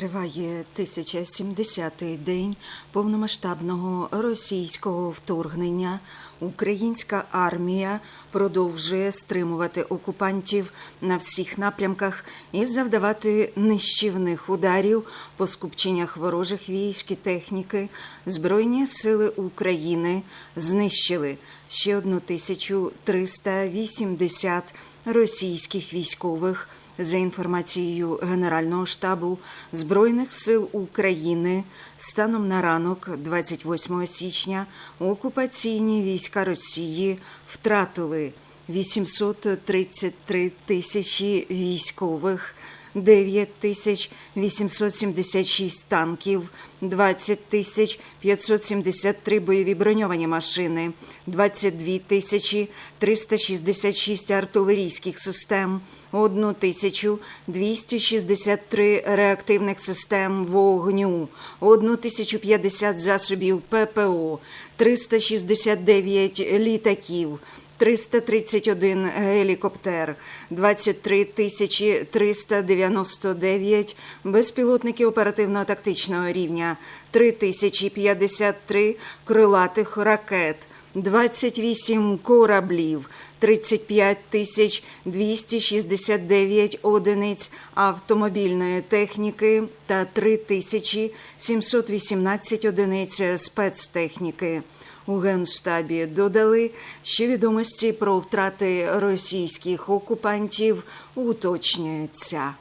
Триває 1070-й день повномасштабного російського вторгнення. Українська армія продовжує стримувати окупантів на всіх напрямках і завдавати нищівних ударів по скупченнях ворожих військ і техніки. Збройні сили України знищили ще 1380 російських військових. За інформацією Генерального штабу Збройних сил України, станом на ранок, 28 січня, окупаційні війська Росії втратили 833 тисячі військових, 9 тисяч 876 танків, 20 тисяч 573 бойові броньовані машини, 22 тисячі 366 артилерійських систем, 1 тисячу 263 реактивних систем вогню, 1 тисячу 50 засобів ППО, 369 літаків, 331 гелікоптер, 23 тисячі 399 безпілотників оперативно-тактичного рівня, 3 тисячі 53 крилатих ракет, 28 кораблів, 35 тисяч 269 одиниць автомобільної техніки та 3 тисячі 718 одиниць спецтехніки. У Генштабі додали, що відомості про втрати російських окупантів уточнюються.